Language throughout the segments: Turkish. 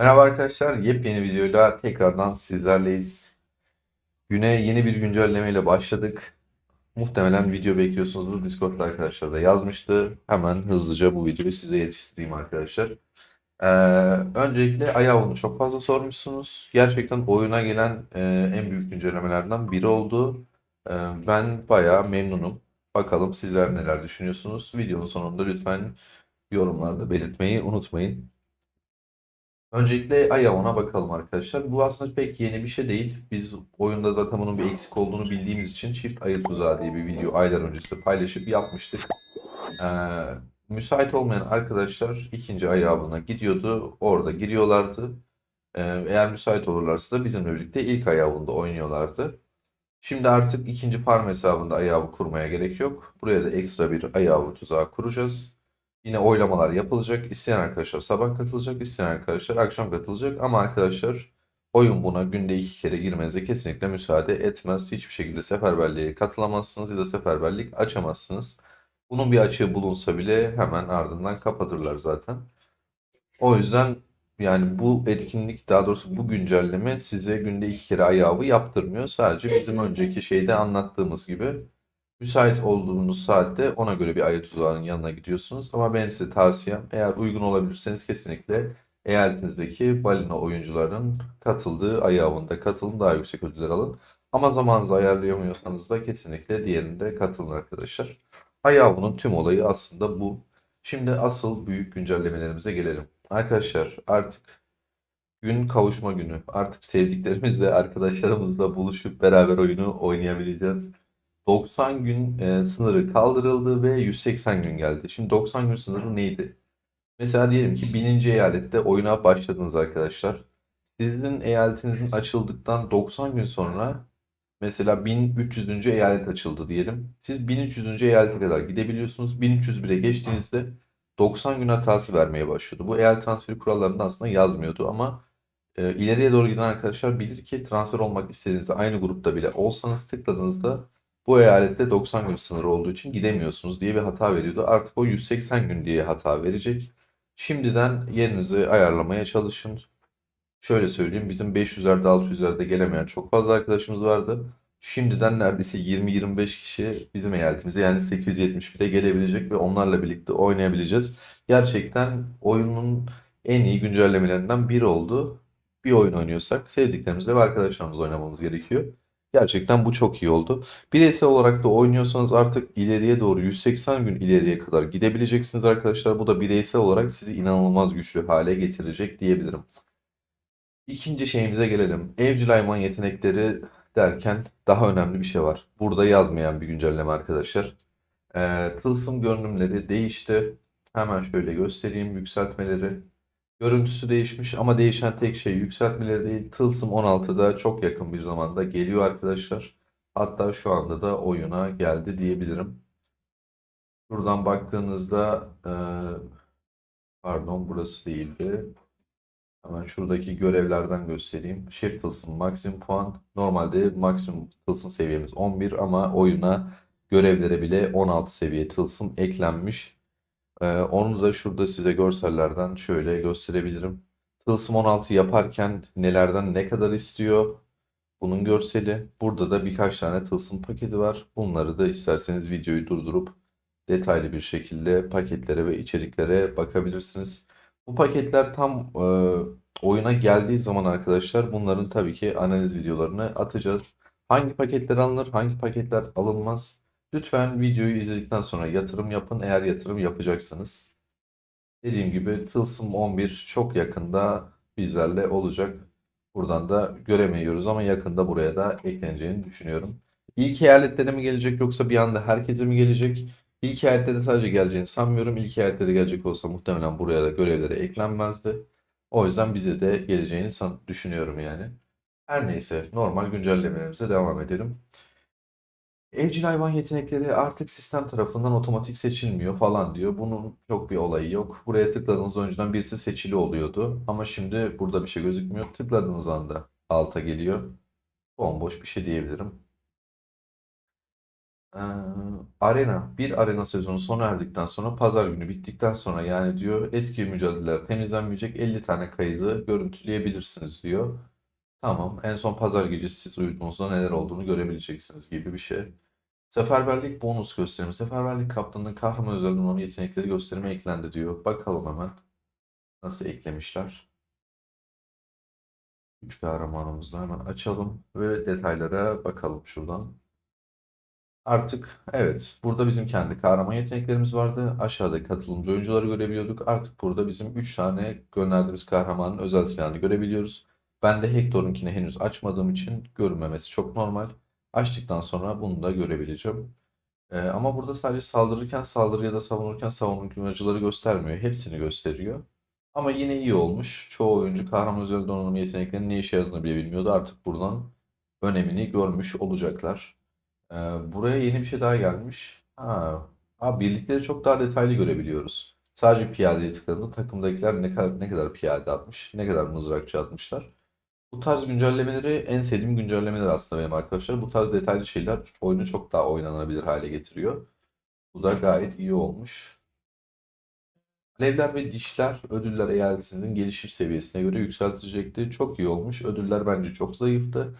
Merhaba arkadaşlar, yepyeni videoyla tekrardan sizlerleyiz. Güne yeni bir güncellemeyle başladık. Muhtemelen video bekliyorsunuzdur. Discord'da arkadaşlar da yazmıştı. Hemen hızlıca bu videoyu size yetiştireyim arkadaşlar. Ee, öncelikle Ayavun'u çok fazla sormuşsunuz. Gerçekten oyuna gelen e, en büyük güncellemelerden biri oldu. Ee, ben bayağı memnunum. Bakalım sizler neler düşünüyorsunuz? Videonun sonunda lütfen yorumlarda belirtmeyi unutmayın. Öncelikle Ayavon'a bakalım arkadaşlar. Bu aslında pek yeni bir şey değil. Biz oyunda zaten bunun bir eksik olduğunu bildiğimiz için Çift Ayı Tuzağı diye bir video aylar öncesinde paylaşıp yapmıştık. Ee, müsait olmayan arkadaşlar ikinci ayağına gidiyordu. Orada giriyorlardı. Ee, eğer müsait olurlarsa da bizimle birlikte ilk ayağında oynuyorlardı. Şimdi artık ikinci farm hesabında ayağı kurmaya gerek yok. Buraya da ekstra bir ayağı tuzağı kuracağız. Yine oylamalar yapılacak. İsteyen arkadaşlar sabah katılacak, isteyen arkadaşlar akşam katılacak. Ama arkadaşlar oyun buna günde iki kere girmenize kesinlikle müsaade etmez. Hiçbir şekilde seferberliğe katılamazsınız ya da seferberlik açamazsınız. Bunun bir açığı bulunsa bile hemen ardından kapatırlar zaten. O yüzden yani bu etkinlik daha doğrusu bu güncelleme size günde iki kere ayağı yaptırmıyor. Sadece bizim önceki şeyde anlattığımız gibi müsait olduğunuz saatte ona göre bir ayı tuzağının yanına gidiyorsunuz. Ama benim size tavsiyem eğer uygun olabilirseniz kesinlikle eyaletinizdeki balina oyuncuların katıldığı ayı avında katılın daha yüksek ödüller alın. Ama zamanınızı ayarlayamıyorsanız da kesinlikle diğerinde katılın arkadaşlar. Ayı avının tüm olayı aslında bu. Şimdi asıl büyük güncellemelerimize gelelim. Arkadaşlar artık gün kavuşma günü. Artık sevdiklerimizle, arkadaşlarımızla buluşup beraber oyunu oynayabileceğiz. 90 gün e, sınırı kaldırıldı ve 180 gün geldi. Şimdi 90 gün sınırı neydi? Mesela diyelim ki 1000. eyalette oyuna başladınız arkadaşlar. Sizin eyaletinizin açıldıktan 90 gün sonra mesela 1300. eyalet açıldı diyelim. Siz 1300. eyalete kadar gidebiliyorsunuz. 1301'e geçtiğinizde 90 gün hatası vermeye başlıyordu. Bu eyalet transferi kurallarında aslında yazmıyordu ama e, ileriye doğru giden arkadaşlar bilir ki transfer olmak istediğinizde aynı grupta bile olsanız tıkladığınızda bu eyalette 90 gün sınırı olduğu için gidemiyorsunuz diye bir hata veriyordu. Artık o 180 gün diye hata verecek. Şimdiden yerinizi ayarlamaya çalışın. Şöyle söyleyeyim bizim 500'lerde 600'lerde gelemeyen çok fazla arkadaşımız vardı. Şimdiden neredeyse 20-25 kişi bizim eyaletimize yani 871'e gelebilecek ve onlarla birlikte oynayabileceğiz. Gerçekten oyunun en iyi güncellemelerinden biri oldu. Bir oyun oynuyorsak sevdiklerimizle ve arkadaşlarımızla oynamamız gerekiyor. Gerçekten bu çok iyi oldu. Bireysel olarak da oynuyorsanız artık ileriye doğru 180 gün ileriye kadar gidebileceksiniz arkadaşlar. Bu da bireysel olarak sizi inanılmaz güçlü hale getirecek diyebilirim. İkinci şeyimize gelelim. Evcil hayvan yetenekleri derken daha önemli bir şey var. Burada yazmayan bir güncelleme arkadaşlar. Ee, tılsım görünümleri değişti. Hemen şöyle göstereyim yükseltmeleri. Görüntüsü değişmiş ama değişen tek şey yükseltmeleri değil. Tılsım 16'da çok yakın bir zamanda geliyor arkadaşlar. Hatta şu anda da oyuna geldi diyebilirim. Buradan baktığınızda e, pardon burası değildi. Hemen şuradaki görevlerden göstereyim. Şef tılsım maksimum puan. Normalde maksimum tılsım seviyemiz 11 ama oyuna görevlere bile 16 seviye tılsım eklenmiş. Ee, onu da şurada size görsellerden şöyle gösterebilirim. Tılsım 16 yaparken nelerden ne kadar istiyor? Bunun görseli. Burada da birkaç tane tılsım paketi var. Bunları da isterseniz videoyu durdurup detaylı bir şekilde paketlere ve içeriklere bakabilirsiniz. Bu paketler tam e, oyuna geldiği zaman arkadaşlar bunların tabii ki analiz videolarını atacağız. Hangi paketler alınır, hangi paketler alınmaz? Lütfen videoyu izledikten sonra yatırım yapın eğer yatırım yapacaksanız. Dediğim gibi Tılsım 11 çok yakında bizlerle olacak. Buradan da göremiyoruz ama yakında buraya da ekleneceğini düşünüyorum. İlk eyaletlere mi gelecek yoksa bir anda herkese mi gelecek? İlk eyaletlere sadece geleceğini sanmıyorum. İlk eyaletlere gelecek olsa muhtemelen buraya da görevlere eklenmezdi. O yüzden bize de geleceğini düşünüyorum yani. Her neyse normal güncellemelerimize devam edelim. Evcil hayvan yetenekleri artık sistem tarafından otomatik seçilmiyor falan diyor. Bunun çok bir olayı yok. Buraya tıkladığınız önceden birisi seçili oluyordu. Ama şimdi burada bir şey gözükmüyor. Tıkladığınız anda alta geliyor. Bomboş bir şey diyebilirim. Ee, arena, bir arena sezonu sona erdikten sonra pazar günü bittikten sonra yani diyor eski mücadeleler temizlenmeyecek 50 tane kaydı görüntüleyebilirsiniz diyor. Tamam en son pazar gecesi siz uyuduğunuzda neler olduğunu görebileceksiniz gibi bir şey. Seferberlik bonus gösterimi. Seferberlik kaptanının kahraman özel donanım yetenekleri gösterimi eklendi diyor. Bakalım hemen nasıl eklemişler. Üç kahramanımızı hemen açalım ve detaylara bakalım şuradan. Artık evet burada bizim kendi kahraman yeteneklerimiz vardı. Aşağıda katılımcı oyuncuları görebiliyorduk. Artık burada bizim 3 tane gönderdiğimiz kahramanın özel silahını görebiliyoruz. Ben de Hector'unkini henüz açmadığım için görünmemesi çok normal. Açtıktan sonra bunu da görebileceğim. Ee, ama burada sadece saldırırken saldırı ya da savunurken savunmacıları göstermiyor. Hepsini gösteriyor. Ama yine iyi olmuş. Çoğu oyuncu kahraman özel donanım yeteneklerinin ne işe yaradığını bile bilmiyordu. Artık buradan önemini görmüş olacaklar. Ee, buraya yeni bir şey daha gelmiş. Ha, ha, birlikleri çok daha detaylı görebiliyoruz. Sadece piyadeye tıkladığında takımdakiler ne kadar ne kadar piyade atmış, ne kadar mızrakçı atmışlar. Bu tarz güncellemeleri en sevdiğim güncellemeler aslında benim arkadaşlar. Bu tarz detaylı şeyler oyunu çok daha oynanabilir hale getiriyor. Bu da gayet iyi olmuş. Alevler ve dişler ödüller eyaletinin gelişim seviyesine göre yükseltilecekti. Çok iyi olmuş. Ödüller bence çok zayıftı.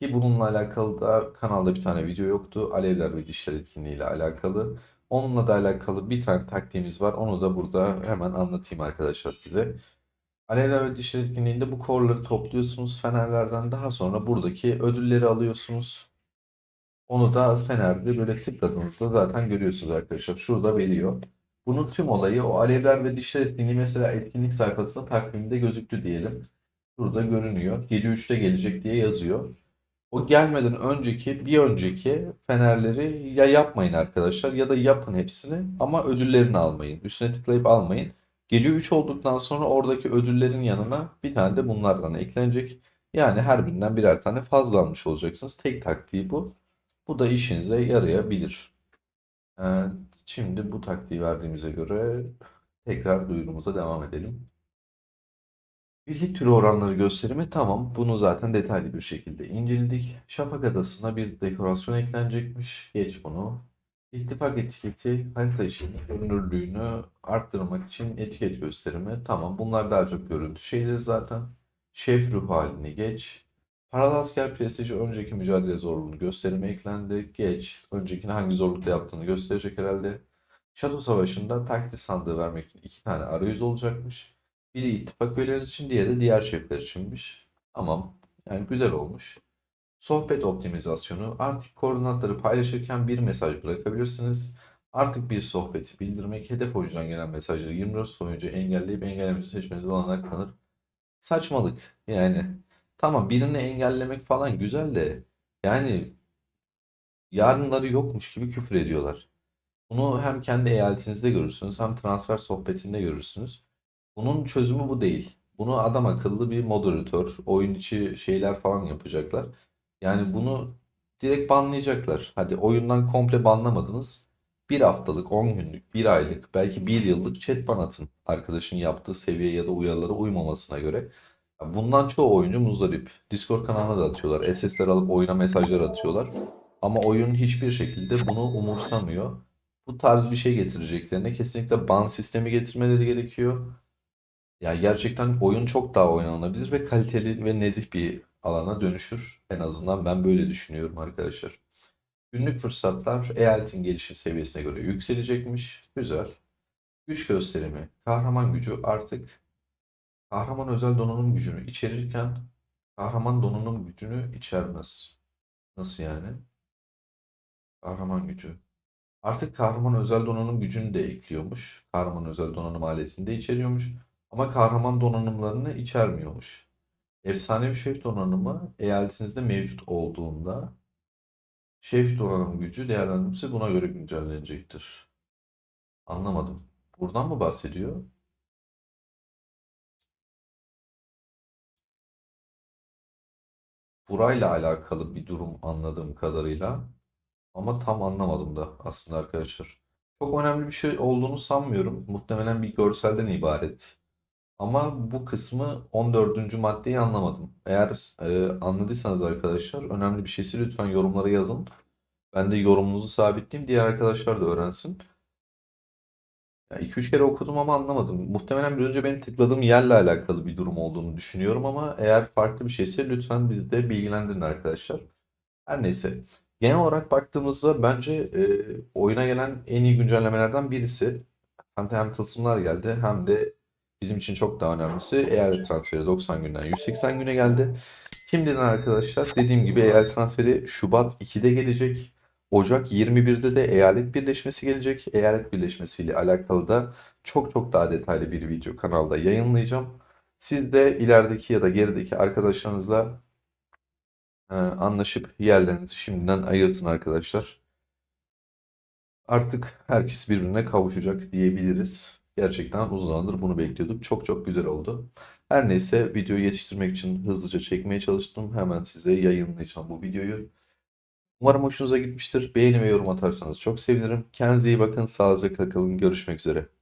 Ki bununla alakalı da kanalda bir tane video yoktu. Alevler ve dişler etkinliğiyle alakalı. Onunla da alakalı bir tane taktiğimiz var. Onu da burada hemen anlatayım arkadaşlar size. Alevler ve dişler etkinliğinde bu korları topluyorsunuz fenerlerden. Daha sonra buradaki ödülleri alıyorsunuz. Onu da Fener'de böyle tıkladığınızda zaten görüyorsunuz arkadaşlar. Şurada veriyor. Bunun tüm olayı o alevler ve dişler etkinliği mesela etkinlik sayfasında takvimde gözüktü diyelim. Burada görünüyor. Gece 3'te gelecek diye yazıyor. O gelmeden önceki bir önceki fenerleri ya yapmayın arkadaşlar ya da yapın hepsini ama ödüllerini almayın. Üstüne tıklayıp almayın. Gece 3 olduktan sonra oradaki ödüllerin yanına bir tane de bunlardan eklenecek. Yani her birinden birer tane fazla almış olacaksınız. Tek taktiği bu. Bu da işinize yarayabilir. Ee, şimdi bu taktiği verdiğimize göre tekrar duyurumuza devam edelim. Birlik türü oranları gösterimi tamam. Bunu zaten detaylı bir şekilde inceledik. Şafak Adası'na bir dekorasyon eklenecekmiş. Geç bunu. İttifak etiketi harita için görünürlüğünü arttırmak için etiket gösterimi. Tamam bunlar daha çok görüntü şeyleri zaten. Şef ruh halini geç. Paralı asker prestiji önceki mücadele zorluğunu gösterimi eklendi. Geç. Öncekini hangi zorlukta yaptığını gösterecek herhalde. Şato Savaşı'nda takdir sandığı vermek için iki tane arayüz olacakmış. Biri ittifak üyeleri için, diğeri de diğer şefler içinmiş. Tamam. Yani güzel olmuş. Sohbet optimizasyonu. Artık koordinatları paylaşırken bir mesaj bırakabilirsiniz. Artık bir sohbeti bildirmek, hedef oyuncudan gelen mesajları 24 saat boyunca engelleyip engellemesi seçmenize olanak tanır. Saçmalık. Yani tamam birini engellemek falan güzel de yani yarınları yokmuş gibi küfür ediyorlar. Bunu hem kendi eyaletinizde görürsünüz hem transfer sohbetinde görürsünüz. Bunun çözümü bu değil. Bunu adam akıllı bir moderatör, oyun içi şeyler falan yapacaklar. Yani bunu direkt banlayacaklar. Hadi oyundan komple banlamadınız. Bir haftalık, 10 günlük, bir aylık, belki bir yıllık chat ban atın. Arkadaşın yaptığı seviye ya da uyarılara uymamasına göre. Bundan çoğu oyuncu muzdarip. Discord kanalına da atıyorlar. SS'ler alıp oyuna mesajlar atıyorlar. Ama oyun hiçbir şekilde bunu umursamıyor. Bu tarz bir şey getireceklerine kesinlikle ban sistemi getirmeleri gerekiyor. Yani gerçekten oyun çok daha oynanabilir ve kaliteli ve nezih bir alana dönüşür. En azından ben böyle düşünüyorum arkadaşlar. Günlük fırsatlar eyaletin gelişim seviyesine göre yükselecekmiş. Güzel. Güç gösterimi, kahraman gücü artık kahraman özel donanım gücünü içerirken kahraman donanım gücünü içermez. Nasıl yani? Kahraman gücü. Artık kahraman özel donanım gücünü de ekliyormuş. Kahraman özel donanım aletini de içeriyormuş. Ama kahraman donanımlarını içermiyormuş. Efsanevi şef donanımı eyaletinizde mevcut olduğunda şef donanım gücü değerlendirmesi buna göre güncellenecektir. Anlamadım. Buradan mı bahsediyor? Burayla alakalı bir durum anladığım kadarıyla. Ama tam anlamadım da aslında arkadaşlar. Çok önemli bir şey olduğunu sanmıyorum. Muhtemelen bir görselden ibaret. Ama bu kısmı 14. maddeyi anlamadım. Eğer e, anladıysanız arkadaşlar önemli bir şeyse lütfen yorumlara yazın. Ben de yorumunuzu sabitleyeyim. Diğer arkadaşlar da öğrensin. Ya 2-3 kere okudum ama anlamadım. Muhtemelen bir önce benim tıkladığım yerle alakalı bir durum olduğunu düşünüyorum ama eğer farklı bir şeyse lütfen bizi de bilgilendirin arkadaşlar. Her neyse. Genel olarak baktığımızda bence e, oyuna gelen en iyi güncellemelerden birisi. Hem, hem tılsımlar geldi hem de bizim için çok daha önemlisi eyalet transferi 90 günden 180 güne geldi. Şimdiden arkadaşlar dediğim gibi eyalet transferi Şubat 2'de gelecek. Ocak 21'de de eyalet birleşmesi gelecek. Eyalet birleşmesiyle alakalı da çok çok daha detaylı bir video kanalda yayınlayacağım. Siz de ilerideki ya da gerideki arkadaşlarınızla e, anlaşıp yerlerinizi şimdiden ayırtın arkadaşlar. Artık herkes birbirine kavuşacak diyebiliriz. Gerçekten uzun zamandır bunu bekliyorduk. Çok çok güzel oldu. Her neyse videoyu yetiştirmek için hızlıca çekmeye çalıştım. Hemen size yayınlayacağım bu videoyu. Umarım hoşunuza gitmiştir. Beğeni ve yorum atarsanız çok sevinirim. Kendinize iyi bakın. Sağlıcakla kalın. Görüşmek üzere.